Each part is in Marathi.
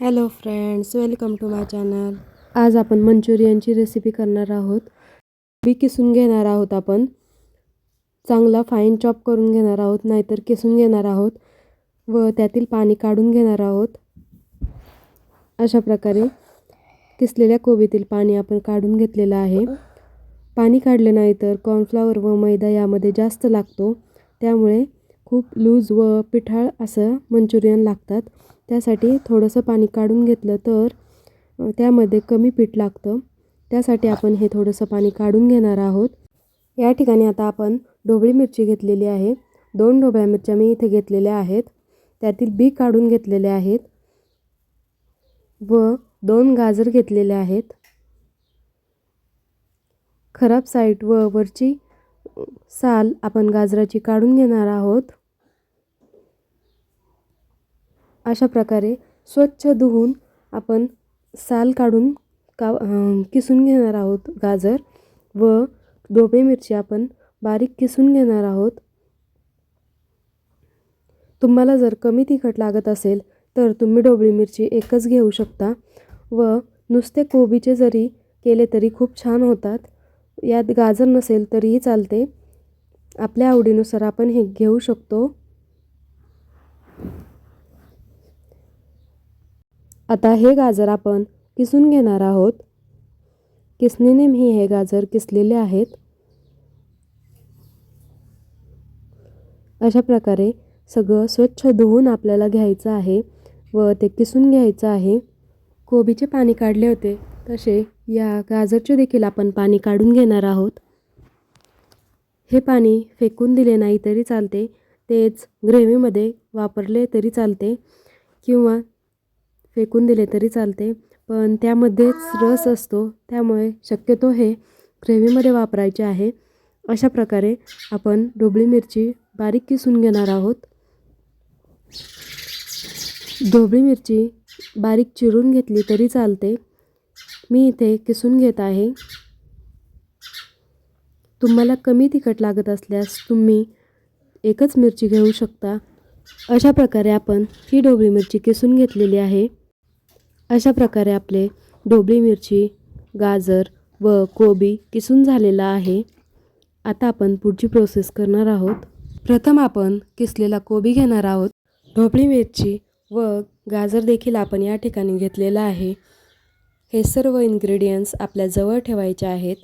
Hello friends welcome to my channel आज आपण मंचुरियनची रेसिपी करणार आहोत. बी किसून घेणार आहोत आपण. चांगला फाईन चॉप करून घेणार आहोत नाहीतर किसून घेणार आहोत व त्यातील पाणी काढून घेणार आहोत. अशा प्रकारे किसलेल्या कोबीतील पाणी आपण काढून घेतलेलं आहे. पाणी काढले नाही तर कॉर्नफ्लॉवर व मैदा यामध्ये जास्त लागतो. त्यामुळे खूप लूज व पिठाळ असं मंचुरियन लागतात. त्यासाठी थोडंसं पाणी काढून घेतलं तर त्यामध्ये कमी पीठ लागतं. त्यासाठी आपण हे थोडंसं पाणी काढून घेणार आहोत. या ठिकाणी आता आपण ढोबळी मिरची घेतलेली आहे. दोन ढोबळ्या मिरच्या मी इथे घेतलेल्या आहेत. त्यातील बी काढून घेतलेले आहेत व दोन गाजर घेतलेले आहेत. खराब साईट व वरची साल आपण गाजराची काढून घेणार आहोत. अशा प्रकारे स्वच्छ धुवून आपण साल काढून का किसून घेणार आहोत गाजर व ढोबळी मिरची आपण बारीक किसून घेणार आहोत. तुम्हाला जर कमी तिखट लागत असेल तर तुम्ही ढोबळी मिरची एकच घेऊ शकता व नुसते कोबीचे जरी केले तरी खूप छान होतात. यात गाजर नसेल तरीही चालते. आपल्या आवडीनुसार आपण हे घेऊ शकतो. आता हे गाजर आपण किसून घेणार आहोत. किसणीने मी हे गाजर किसलेले आहेत? अशा प्रकारे सगळं स्वच्छ धुवून आपल्याला घ्यायचं आहे व ते किसून घ्यायचं आहे. कोबीचे पाणी काढले होते तसे या गाजरचे देखील आपण पाणी काढून घेणार आहोत. हे पाणी फेकून दिले नाही तरी चालते तेच ग्रेव्हीमध्ये वापरले तरी चालते किंवा फेकून दिले तरी चालते पण त्यामध्येच रस असतो त्यामुळे शक्यतो हे ग्रेव्हीमध्ये वापरायचे आहे. अशा प्रकारे आपण ढोबळी मिरची बारीक किसून घेणार आहोत. ढोबळी मिरची बारीक चिरून घेतली तरी चालते. मी इथे किसून घेत आहे. तुम्हाला कमी तिखट लागत असल्यास तुम्ही एकच मिरची घेऊ शकता. अशा प्रकारे आपण ही ढोबळी मिरची किसून घेतलेली आहे. अशा प्रकारे आपले ढोबळी मिरची गाजर व कोबी किसून झालेला आहे. आता आपण पुढची प्रोसेस करणार आहोत. प्रथम आपण किसलेला कोबी घेणार आहोत. ढोबळी मिरची व गाजर देखील आपण या ठिकाणी घेतलेला आहे. हे सर्व इन्ग्रेडियंट्स आपल्या जवळ ठेवायचे आहेत.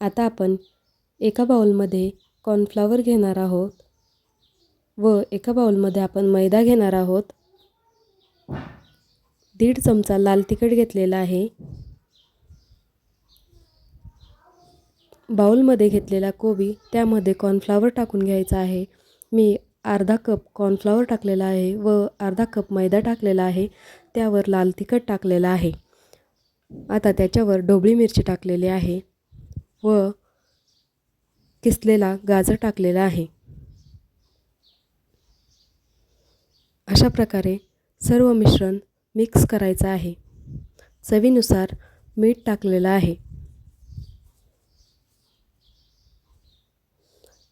आता आपण एका बाउलमध्ये कॉर्नफ्लावर घेणार आहोत व एका बाउलमध्ये आपण मैदा घेणार आहोत. दीड चमचा लाल तिखट घेतलेला आहे. बाउलमध्ये घेतलेला कोबी त्यामध्ये कॉर्नफ्लावर टाकून घ्यायचा आहे. मी अर्धा कप कॉर्नफ्लावर टाकलेला आहे व अर्धा कप मैदा टाकलेला आहे. त्यावर लाल तिखट टाकलेलं आहे. आता त्याच्यावर ढोबळी मिरची टाकलेली आहे व किसलेला गाजर टाकलेला आहे. अशा प्रकारे सर्व मिश्रण मिक्स करायचं आहे. चवीनुसार मीठ टाकलेलं आहे.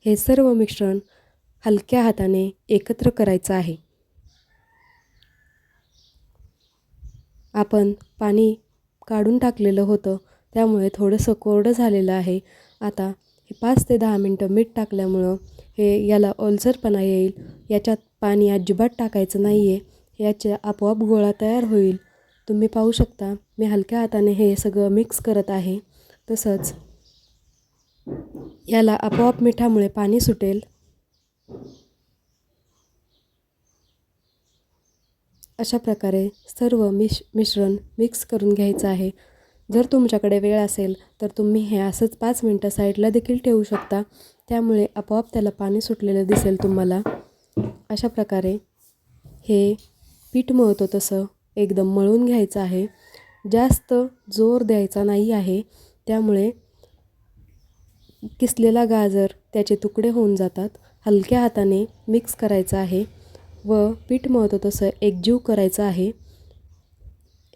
हे सर्व मिश्रण हलक्या हाताने एकत्र करायचं आहे. आपण पाणी काढून टाकलेलं होतं त्यामुळे थोडंसं कोरडं झालेलं आहे. आता हे पाच ते दहा मिनटं मीठ टाकल्यामुळं हे याला ओलसरपणा येईल. याच्यात पाणी अजिबात टाकायचं नाही आहे याच्या आपोआप गोळा तयार होईल. तुम्ही पाहू शकता मी हलक्या हाताने हे सगळं मिक्स करत आहे. तसंच याला आपोआप मिठामुळे पाणी सुटेल. अशा प्रकारे सर्व मिश मिश्रण मिक्स करून घ्यायचं आहे. जर तुमच्याकडे वेळ असेल तर तुम्ही हे असंच पाच मिनटं साईडला देखील ठेवू शकता. त्यामुळे आपोआप त्याला पाणी सुटलेलं दिसेल तुम्हाला. अशा प्रकारे हे पीठ मळतो तसं एकदम मळून घ्यायचं आहे. जास्त जोर द्यायचा नाही आहे. त्यामुळे किसलेला गाजर त्याचे तुकडे होऊन जातात. हलक्या हाताने मिक्स करायचं आहे व पीठ मळतो तसं एकजीव करायचं आहे.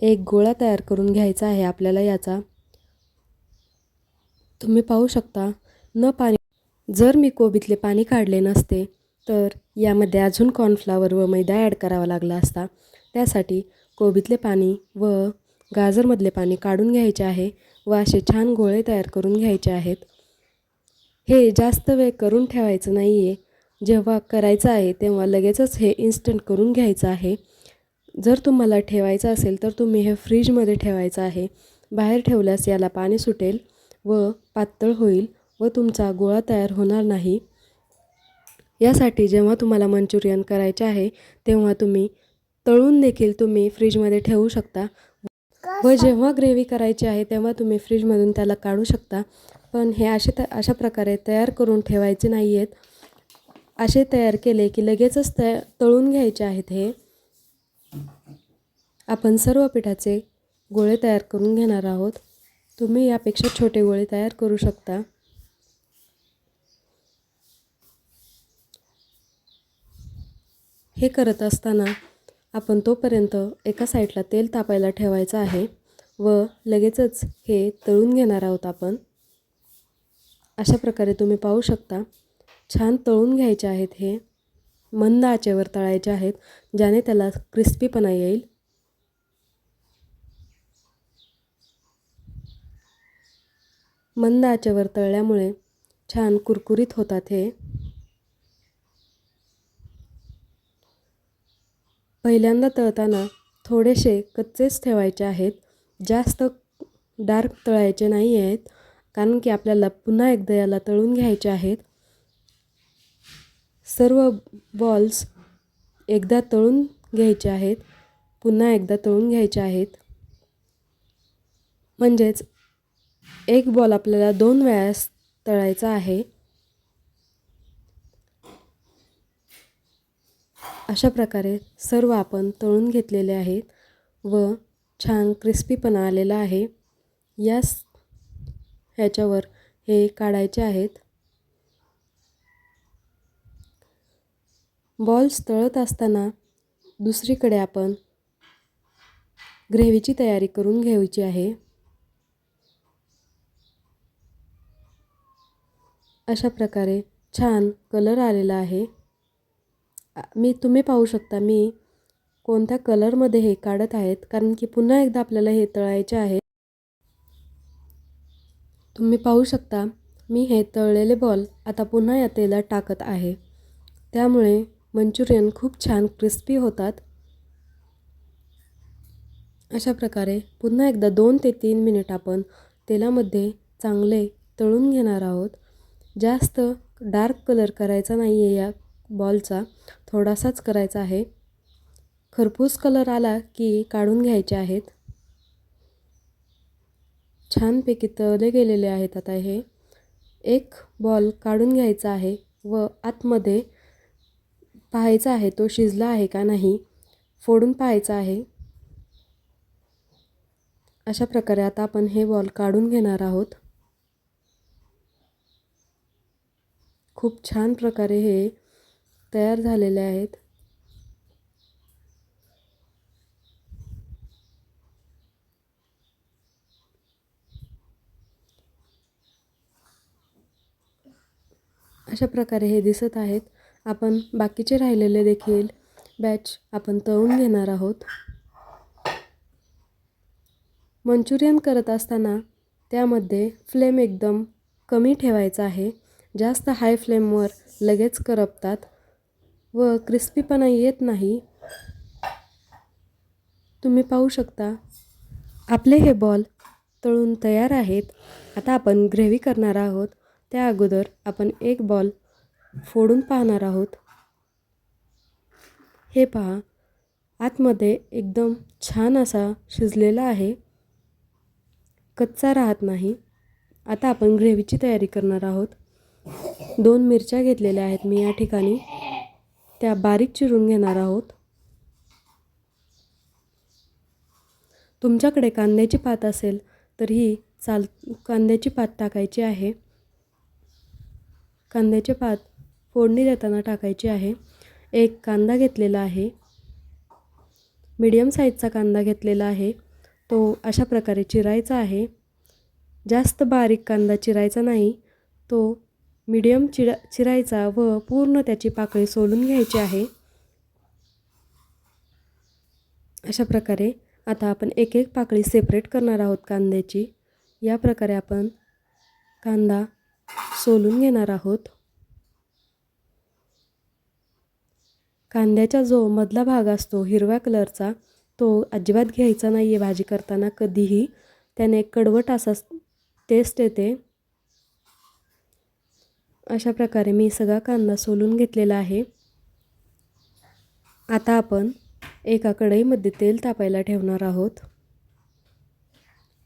एक गोळा तयार करून घ्यायचा आहे आपल्याला याचा. तुम्ही पाहू शकता न पाणी जर मी कोबीतले पाणी काढले नसते तर यामध्ये अजून कॉर्नफ्लावर व मैदा ॲड करावा लागला असता. त्यासाठी कोबीतले पाणी व गाजरमधले पाणी काढून घ्यायचे आहे व असे छान गोळे तयार करून घ्यायचे आहेत. हे जास्त वेळ करून ठेवायचं नाही आहे जेव्हा करायचं आहे तेव्हा लगेचच हे इन्स्टंट करून घ्यायचं आहे. जर तुम्हाला ठेवायचं असेल तर तुम्ही हे फ्रीजमध्ये ठेवायचं आहे. बाहेर ठेवल्यास याला पाणी सुटेल व पातळ होईल व तुमचा गोळा तयार होणार नाही. यासाठी जेव्हा तुम्हाला मंचुरियन करायचे आहे तेव्हा तुम्ही तळून देखील तुम्ही फ्रीजमध्ये ठेवू शकता. व जेव्हा ग्रेव्ही करायची आहे तेव्हा तुम्ही फ्रीजमधून त्याला काढू शकता. पण हे असे त अशा प्रकारे तयार करून ठेवायचे नाही आहेत असे तयार केले की लगेचच तया तळून घ्यायचे आहेत हे. आपण सर्व पिठाचे गोळे तयार करून घेणार आहोत. तुम्ही यापेक्षा छोटे गोळे तयार करू शकता. हे करत असताना आपण तोपर्यंत एका साईडला तेल तापायला ठेवायचं आहे व लगेचच हे तळून घेणार आहोत आपण. अशा प्रकारे तुम्ही पाहू शकता छान तळून घ्यायचे आहेत हे मंद आचेवर तळायचे आहेत ज्याने त्याला क्रिस्पीपणा येईल. मंद आचेवर तळल्यामुळे छान कुरकुरीत होतात हे. पहिल्यांदा तळताना थोडेसे कच्चेच ठेवायचे आहेत. जास्त डार्क तळायचे नाही आहेत कारण की आपल्याला पुन्हा एकदा याला तळून घ्यायचे आहेत. सर्व बॉल्स एकदा तळून घ्यायचे आहेत पुन्हा एकदा तळून घ्यायचे आहेत. म्हणजेच एक बॉल आपल्याला दोन वेळास तळायचा आहे. अशा प्रकारे सर्व आपण तळून घेतलेले आहेत व छान क्रिस्पीपणा आलेला आहे. यास ह्याच्यावर हे काढायचे आहेत. बॉल्स तळत असताना दुसरीकडे आपण ग्रेव्हीची तयारी करून घ्यायची आहे. अशा प्रकारे छान कलर आलेला आहे. मी तुम्ही पाहू शकता मी कोणत्या कलरमध्ये हे काढत आहेत कारण की पुन्हा एकदा आपल्याला हे तळायचे आहे. तुम्ही पाहू शकता मी हे तळलेले बॉल आता पुन्हा या तेलात टाकत आहे. त्यामुळे मंचुरियन खूप छान क्रिस्पी होतात. अशा प्रकारे पुन्हा एकदा दोन ते तीन मिनिट आपण तेलामध्ये चांगले तळून घेणार आहोत. जास्त डार्क कलर करायचा नाही आहे या बॉलचा थोडासाच करायचा आहे. खरपूस कलर आला की काढून घ्यायचे आहेत. छानपैकी तळले गेलेले आहेत आता हे. एक बॉल काढून घ्यायचा आहे व आतमध्ये पाहायचा आहे तो शिजला आहे का नाही फोडून पाहायचा आहे. अशा प्रकारे आता आपण हे बॉल काढून घेणार आहोत. खूप छान प्रकारे हे तयार झालेले आहेत. अशा प्रकारे हे दिसत आहेत. आपण बाकीचे राहिलेले देखील बॅच आपण तळून घेणार आहोत. मंचुरियन करत असताना त्यामध्ये फ्लेम एकदम कमी ठेवायचा आहे. जास्त हाय फ्लेमवर लगेच करपतात. व क्रिस्पीपणा येत नाही. तुम्ही पाहू शकता आपले हे बॉल तळून तयार आहेत. आता आपण ग्रेव्ही करणार आहोत. त्या अगोदर आपण एक बॉल फोडून पाहणार आहोत. हे पहा आतमध्ये एकदम छान असा शिजलेला आहे. कच्चा राहत नाही. आता आपण ग्रेव्हीची तयारी करणार आहोत. दोन मिरच्या घेतलेल्या आहेत मी या ठिकाणी. त्या बारीक चिरून घेणार आहोत. तुमच्याकडे कांद्याची पात असेल तर ही चाल कांद्याची पात टाकायची आहे. कांद्याचे पात फोडणी देताना टाकायची आहे. एक कांदा घेतलेला आहे. मीडियम साईजचा कांदा घेतलेला आहे. तो अशा प्रकारे चिरायचा आहे. जास्त बारीक कांदा चिरायचा नाही. तो मीडियम चिरा चिरायचा व पूर्ण त्याची पाकळी सोलून घ्यायची आहे. अशा प्रकारे आता आपण एक एक पाकळी सेपरेट करणार आहोत कांद्याची. या प्रकारे आपण कांदा सोलून घेणार आहोत. कांद्याचा जो मधला भाग असतो हिरव्या कलरचा तो अजिबात घ्यायचा नाही आहे भाजी करताना कधीही. त्याने कडवट असा टेस्ट येते. अशा प्रकारे मी सगळा कांदा सोलून घेतलेला आहे. आता आपण एका कढईमध्ये तेल तापायला ठेवणार आहोत.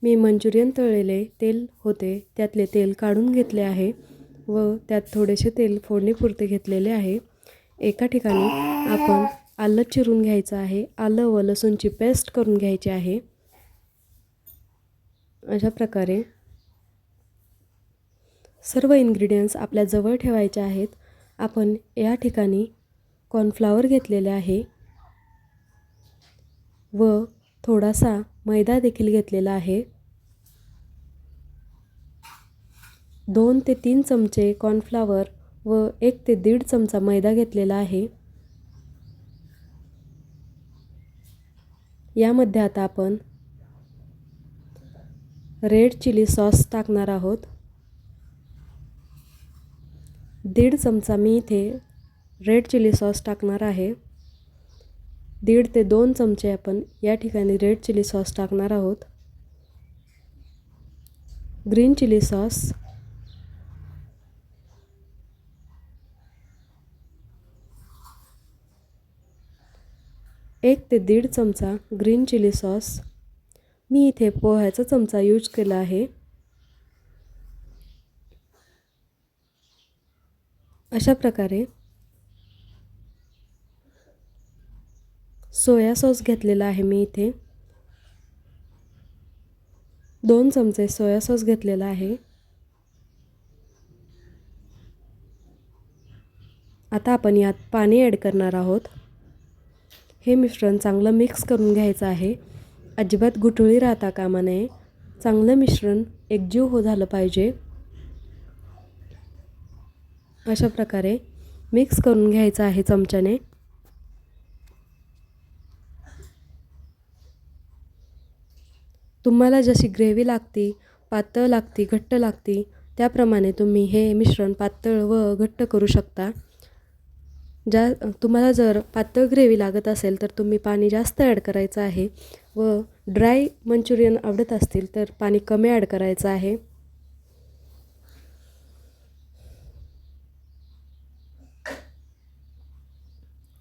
मी मंचुरियन तळलेले तेल होते त्यातले तेल काढून घेतले आहे व त्यात थोडेसे तेल फोडणीपुरते घेतलेले आहे. एका ठिकाणी आपण आलं चिरून घ्यायचं आहे आलं व लसूणची पेस्ट करून घ्यायची आहे. अशा प्रकारे सर्व इन्ग्रेडियंट्स आपल्या जवळ ठेवायचे आहेत. आपण या ठिकाणी कॉर्नफ्लावर घेतलेले आहे. व थोडासा मैदा देखील घेतलेला आहे. दोन ते तीन चमचे कॉर्नफ्लावर व एक ते दीड चमचा मैदा घेतलेला आहे. यामध्ये आता आपण रेड चिली सॉस टाकणार आहोत. दीड चमचा मी इथे रेड चिली सॉस टाकणार आहे. दीड ते दोन चमचे आपण या ठिकाणी रेड चिली सॉस टाकणार आहोत. ग्रीन चिली सॉस एक ते दीड चमचा ग्रीन चिली सॉस मी इथे पोह्याचा चमचा यूज केला आहे. अशा प्रकारे सोया सॉस घेतलेला आहे मी इथे. दोन चमचे सोया सॉस घेतलेला आहे. आता आपण यात पाणी ॲड करणार आहोत. हे मिश्रण चांगलं मिक्स करून घ्यायचं आहे. अजिबात गुठळी राहता कामा नये. चांगलं मिश्रण एकजीव हो झालं पाहिजे. अशा प्रकारे मिक्स करून घ्यायचं आहे चमच्याने. तुम्हाला जशी ग्रेव्ही लागती पातळ लागती घट्ट लागती त्याप्रमाणे तुम्ही हे मिश्रण पातळ व घट्ट करू शकता. ज्या तुम्हाला जर पातळ ग्रेव्ही लागत असेल तर तुम्ही पाणी जास्त ॲड करायचं आहे व ड्राय मंचुरियन आवडत असतील तर पाणी कमी ॲड करायचं आहे.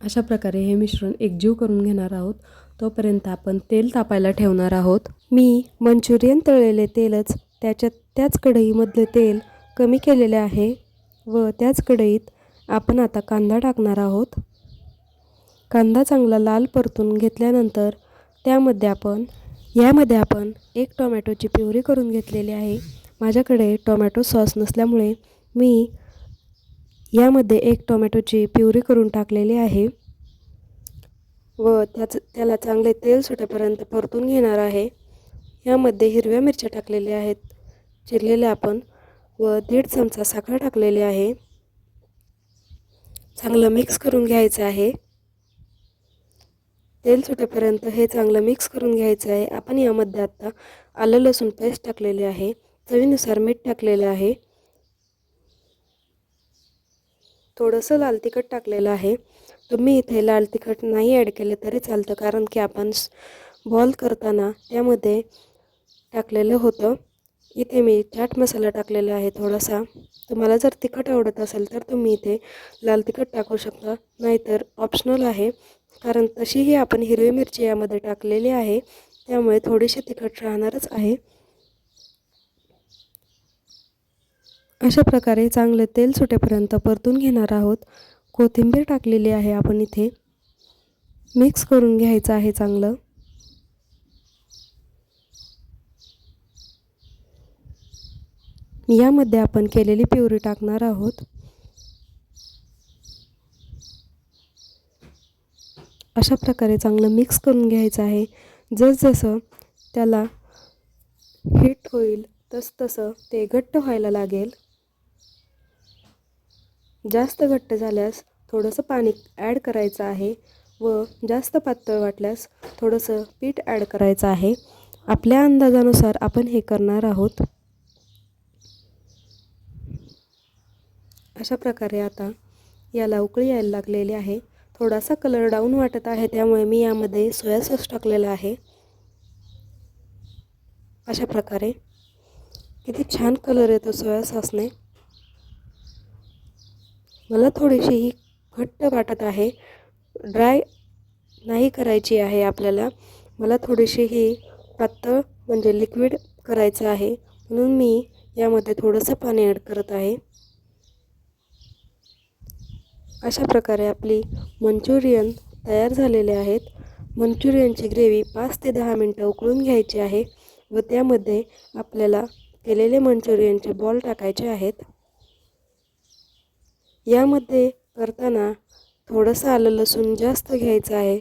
अशा प्रकारे हे मिश्रण एकजीव करून घेणार आहोत. तोपर्यंत आपण तेल तापायला ठेवणार आहोत. मी मंचुरियन तळलेले तेलच त्याच्यात त्याच कढईमधले तेल कमी केलेले आहे व त्याच कढईत आपण आता कांदा टाकणार आहोत. कांदा चांगला लाल परतून घेतल्यानंतर त्यामध्ये आपण यामध्ये आपण एक टोमॅटोची प्युरी करून घेतलेली आहे. माझ्याकडे टोमॅटो सॉस नसल्यामुळे मी यामध्ये एक टोमॅटोची प्युरी करून टाकलेली आहे. व त्याच त्याला चांगले तेल सुटेपर्यंत परतून घेणार आहे. यामध्ये हिरव्या मिरच्या टाकलेल्या आहेत. चिरलेल्या आपण व दीड चमचा साखर टाकलेली आहे. चांगलं मिक्स करून घ्यायचं आहे. तेल सुटेपर्यंत हे चांगलं मिक्स करून घ्यायचं आहे. आपण यामध्ये आत्ता आलं लसूण पेस्ट टाकलेले आहे. चवीनुसार मीठ टाकलेलं आहे. थोडंसं लाल तिखट टाकलेलं आहे. तुम्ही इथे लाल तिखट नाही ॲड केले तरी चालतं कारण की आपण बॉल करताना त्यामध्ये टाकलेलं होतं. इथे मी चाट मसाला टाकलेला आहे थोडासा. तुम्हाला जर तिखट आवडत असेल तर तुम्ही इथे लाल तिखट टाकू शकता. नाहीतर ऑप्शनल आहे कारण तशीही आपण हिरवी मिरची यामध्ये टाकलेली आहे. त्यामुळे थोडीशी तिखट राहणारच आहे. अशा प्रकारे चांगलं तेल सुटेपर्यंत परतून घेणार आहोत. कोथिंबीर टाकलेली आहे आपण इथे. मिक्स करून घ्यायचं आहे चांगलं. यामध्ये आपण केलेली प्युरी टाकणार आहोत. अशा प्रकारे चांगलं मिक्स करून घ्यायचं आहे. जसजसं त्याला हिट होईल तसतसं ते घट्ट व्हायला लागेल. जास्त घट्ट झाल्यास थोडंसं पाणी ॲड करायचं आहे व जास्त पातळ वाटल्यास थोडंसं पीठ ॲड करायचं आहे. आपल्या अंदाजानुसार आपण हे करणार आहोत. अशा प्रकारे आता याला उकळी यायला लागलेली आहे. थोडासा कलर डाऊन वाटत आहे त्यामुळे मी यामध्ये सोया सॉस टाकलेला आहे. अशा प्रकारे किती छान कलर येतो सोया सॉसने. मला थोडीशी ही घट्ट वाटत आहे. ड्राय नाही करायची आहे आपल्याला. मला थोडीशी ही पातळ म्हणजे लिक्विड करायचं आहे. म्हणून मी यामध्ये थोडंसं पाणी ॲड करत आहे. अशा प्रकारे आपली मंचुरियन तयार झालेले आहेत. मंचुरियनची ग्रेव्ही पाच ते दहा मिनटं उकळून घ्यायची आहे व त्यामध्ये आपल्याला केलेले मंचुरियनचे बॉल टाकायचे आहेत. यामध्ये करताना थोडंसं आलं लसूण जास्त घ्यायचं आहे.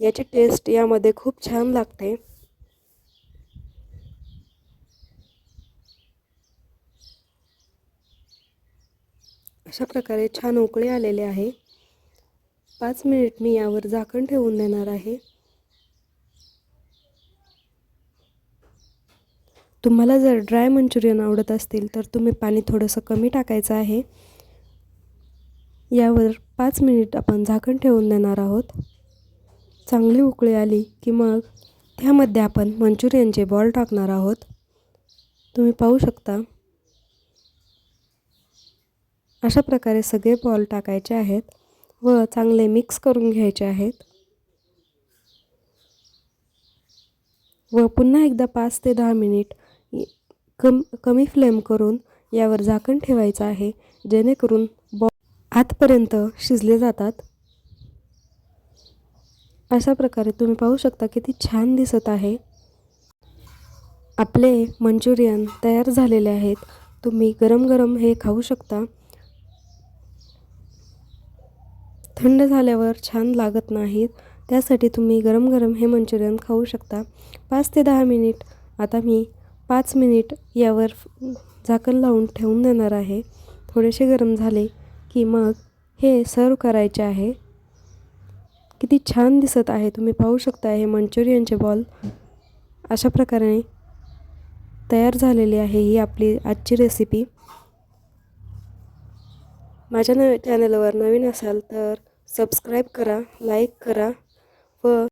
याची टेस्ट यामध्ये खूप छान लागते. अशा प्रकारे छान उकळे आलेले आहे. पाच मिनिट मी यावर झाकण ठेवून देणार आहे. तुम्हाला जर ड्राय मंचुरियन आवडत असतील तर तुम्ही पाणी थोडंसं कमी टाकायचं आहे. यावर पाच मिनिट आपण झाकण ठेवून देणार आहोत. चांगली उकळी आली की मग त्यामध्ये आपण मंचुरियनचे बॉल टाकणार आहोत. तुम्ही पाहू शकता. अशा प्रकारे सगळे बॉल टाकायचे आहेत व चांगले मिक्स करून घ्यायचे आहेत. व पुन्हा एकदा पाच ते दहा मिनिट कम कमी फ्लेम करून यावर झाकण ठेवायचं आहे जेणेकरून आतपर्यंत शिजले जातात. अशा प्रकारे तुम्ही पाहू शकता किती छान दिसत आहे. आपले मंचुरियन तयार झालेले आहेत. तुम्ही गरम गरम हे खाऊ शकता. थंड झाल्यावर छान लागत नाहीत. त्यासाठी तुम्ही गरम गरम हे मंचुरियन खाऊ शकता. पाच ते दहा मिनिट आता मी पाच मिनिट यावर झाकण लावून ठेवून देणार आहे. थोडेसे गरम झाले की मग हे सर्व करायचे आहे. किती छान दिसत आहे. तुम्ही पाहू शकता हे मंचुरियनचे बॉल अशा प्रकारे तयार झालेली आहे ही आपली आजची रेसिपी माझ्या नव चॅनलवर नवीन असाल तर सबस्क्राईब करा लाईक करा व